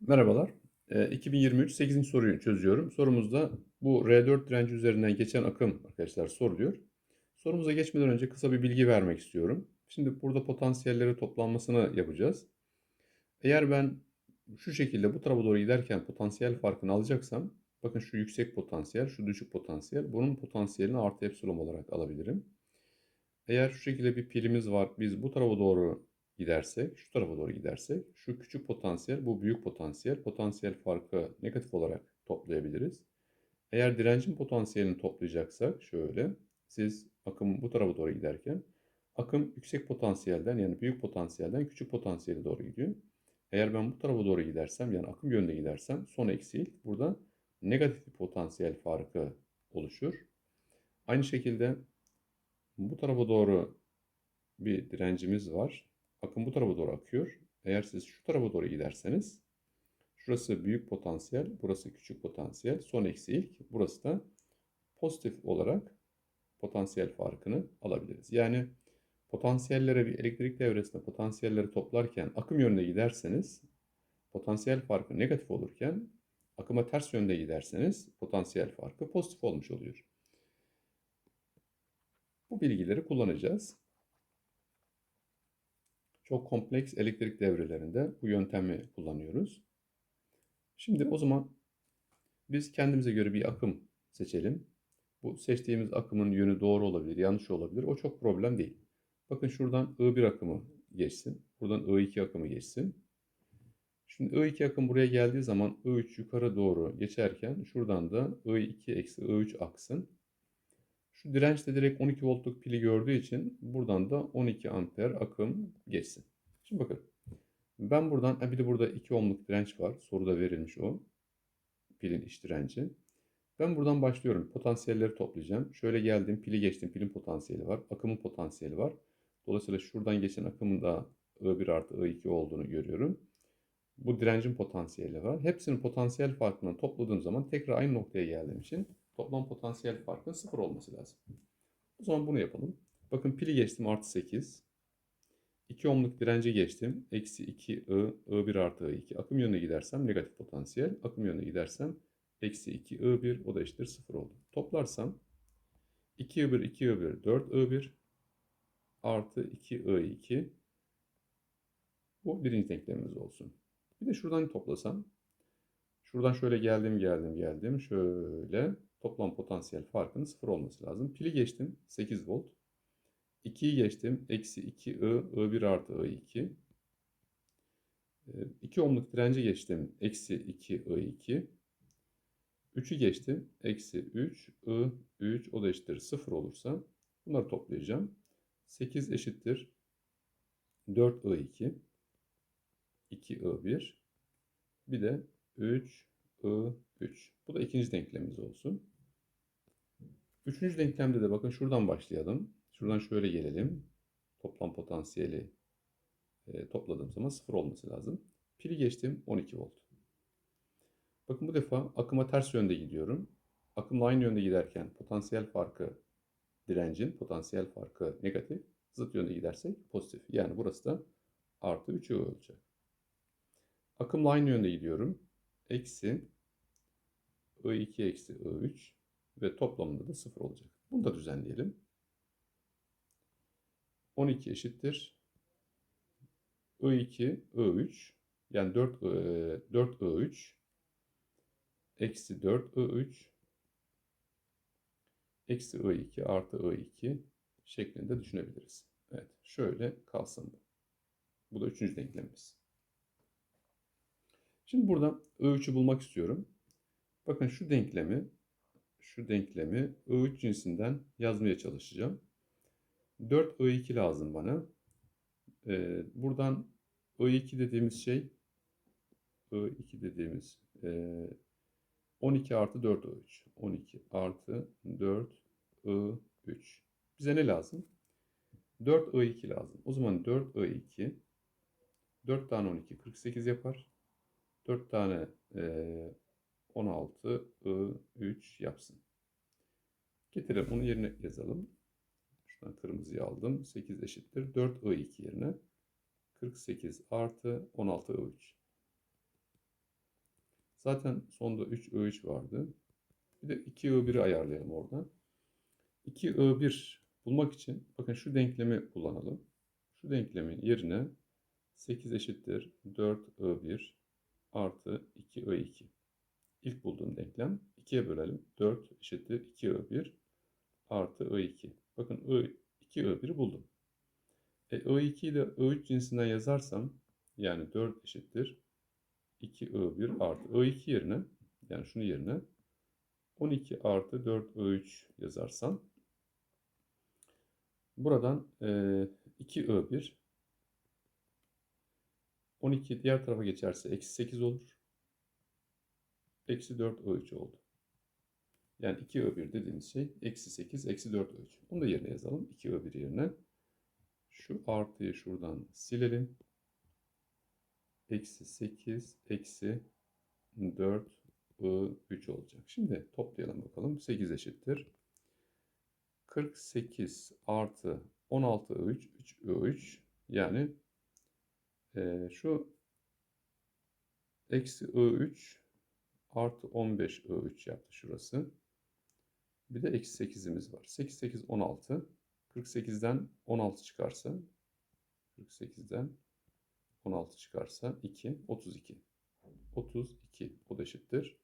Merhabalar. Eee, 2023 8. soruyu çözüyorum. Sorumuzda bu R4 direnci üzerinden geçen akım arkadaşlar soruluyor. Sorumuza geçmeden önce kısa bir bilgi vermek istiyorum. Şimdi burada potansiyelleri toplanmasını yapacağız. Eğer ben şu şekilde bu tarafa doğru giderken potansiyel farkını alacaksam, bakın şu yüksek potansiyel, şu düşük potansiyel, bunun potansiyelini artı epsilon olarak alabilirim. Eğer şu şekilde bir pilimiz var, biz bu tarafa doğru gidersek, şu tarafa doğru gidersek, şu küçük potansiyel, bu büyük potansiyel, potansiyel farkı negatif olarak toplayabiliriz. Eğer direncin potansiyelini toplayacaksak, şöyle, siz akım bu tarafa doğru giderken, akım yüksek potansiyelden yani büyük potansiyelden küçük potansiyele doğru gidiyor. Eğer ben bu tarafa doğru gidersem, yani akım yönünde gidersem, son eksi ilk, burada negatif bir potansiyel farkı oluşur. Aynı şekilde bu tarafa doğru bir direncimiz var. Akım bu tarafa doğru akıyor. Eğer siz şu tarafa doğru giderseniz şurası büyük potansiyel, burası küçük potansiyel, son eksi ilk, burası da pozitif olarak potansiyel farkını alabiliriz. Yani potansiyellere bir elektrik devresinde potansiyelleri toplarken akım yönünde giderseniz potansiyel farkı negatif olurken akıma ters yönde giderseniz potansiyel farkı pozitif olmuş oluyor. Bu bilgileri kullanacağız. Çok kompleks elektrik devrelerinde bu yöntemi kullanıyoruz. Şimdi o zaman biz kendimize göre bir akım seçelim. Bu seçtiğimiz akımın yönü doğru olabilir, yanlış olabilir. O çok problem değil. Bakın şuradan I1 akımı geçsin. Buradan I2 akımı geçsin. Şimdi I2 akım buraya geldiği zaman I3 yukarı doğru geçerken şuradan da I2 eksi I3 aksın. Şu direnç de direkt 12 voltluk pili gördüğü için buradan da 12 amper akım geçsin. Şimdi bakın. Ben buradan bir de burada 2 ohmluk direnç var. Soruda verilmiş o. Pilin iç direnci. Ben buradan başlıyorum. Potansiyelleri toplayacağım. Şöyle geldim. Pili geçtim. Pilin potansiyeli var. Akımın potansiyeli var. Dolayısıyla şuradan geçen akımın da I1 artı I2 olduğunu görüyorum. Bu direncin potansiyeli var. Hepsinin potansiyel farkından topladığım zaman tekrar aynı noktaya geldiğim için toplam potansiyel farkın sıfır olması lazım. O zaman bunu yapalım. Bakın pili geçtim artı 8. 2 ohmluk direnci geçtim. Eksi 2 I, I1 artı I2. Akım yönüne gidersem negatif potansiyel. Akım yönüne gidersem eksi 2 I1 o da eşittir 0 oldu. Toplarsam 2 I1 2 I1 4 I1 artı 2 I2 bu birinci denklemimiz olsun. Bir de şuradan toplasam şuradan şöyle geldim geldim geldim şöyle toplam potansiyel farkının 0 olması lazım. Pili geçtim 8 volt. 2'yi geçtim. Eksi 2 I, I1 artı I2. 2 ohmluk direnci geçtim. Eksi 2 I2. 3'ü geçtim. Eksi 3 I, 3 o da eşittir 0 olursa bunları toplayacağım. 8 eşittir 4 I2. 2 I1. Bir de 3 I3. Bu da ikinci denklemimiz olsun. Üçüncü denklemde de bakın şuradan başlayalım. Şuradan şöyle gelelim. Toplam potansiyeli e, topladığım zaman sıfır olması lazım. Pili geçtim 12 volt. Bakın bu defa akıma ters yönde gidiyorum. Akımla aynı yönde giderken potansiyel farkı direncin potansiyel farkı negatif. Zıt yönde gidersek pozitif. Yani burası da artı 3 olacak. Akımla aynı yönde gidiyorum. Eksi I2 eksi I3 ve toplamında da 0 olacak. Bunu da düzenleyelim. 12 eşittir. I2, I3 yani 4, 4 I3 eksi 4 I3 eksi I2 artı I2 şeklinde düşünebiliriz. Evet şöyle kalsın bu. Bu da üçüncü denklemimiz. Şimdi burada I3'ü bulmak istiyorum. Bakın şu denklemi şu denklemi I3 cinsinden yazmaya çalışacağım. 4 I2 lazım bana. Ee, buradan I2 dediğimiz şey I2 dediğimiz e, 12 artı 4 I3. 12 artı 4 I3. Bize ne lazım? 4 I2 lazım. O zaman 4 I2 4 tane 12 48 yapar. 4 tane e, 16 I3 yapsın. Getirelim onu yerine yazalım. Şuradan kırmızıyı aldım. 8 eşittir. 4 I2 yerine 48 artı 16 I3. Zaten sonda 3 I3 vardı. Bir de 2 I1'i ayarlayalım orada. 2 I1 bulmak için bakın şu denklemi kullanalım. Şu denklemin yerine 8 eşittir 4 I1 artı 2 I2. İlk bulduğum denklem 2'ye bölelim. 4 eşittir 2 I1 artı I2. Bakın I, 2 I1'i buldum. E, I2'yi de I3 cinsinden yazarsam yani 4 eşittir 2 I1 artı I2 yerine yani şunu yerine 12 artı 4 I3 yazarsam buradan e, 2 I1 12 diğer tarafa geçerse eksi 8 olur. Eksi 4 I3 oldu. Yani 2 I1 dediğimiz şey eksi 8 eksi 4 I3. Bunu da yerine yazalım. 2 I1 yerine. Şu artıyı şuradan silelim. Eksi 8 eksi 4 I3 olacak. Şimdi toplayalım bakalım. 8 eşittir. 48 artı 16 I3 3 I3 yani e, şu eksi I3 artı 15 I3 yaptı şurası. Bir de eksi 8'imiz var. 8, 8, 16. 48'den 16 çıkarsa 48'den 16 çıkarsa 2, 32. 32 o da eşittir.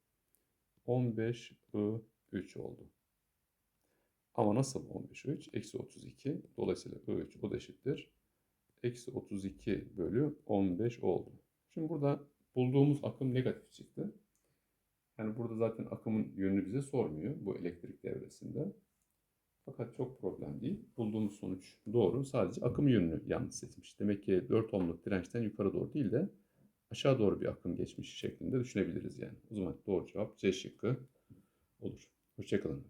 15 I3 oldu. Ama nasıl 15 I3? Eksi 32. Dolayısıyla I3 o da eşittir. Eksi 32 bölü 15 oldu. Şimdi burada bulduğumuz akım negatif çıktı. Yani burada zaten akımın yönünü bize sormuyor bu elektrik devresinde. Fakat çok problem değil. Bulduğumuz sonuç doğru. Sadece akım yönünü yanlış seçmiş. Demek ki 4 ohmluk dirençten yukarı doğru değil de aşağı doğru bir akım geçmiş şeklinde düşünebiliriz yani. O zaman doğru cevap C şıkkı olur. Hoşçakalın.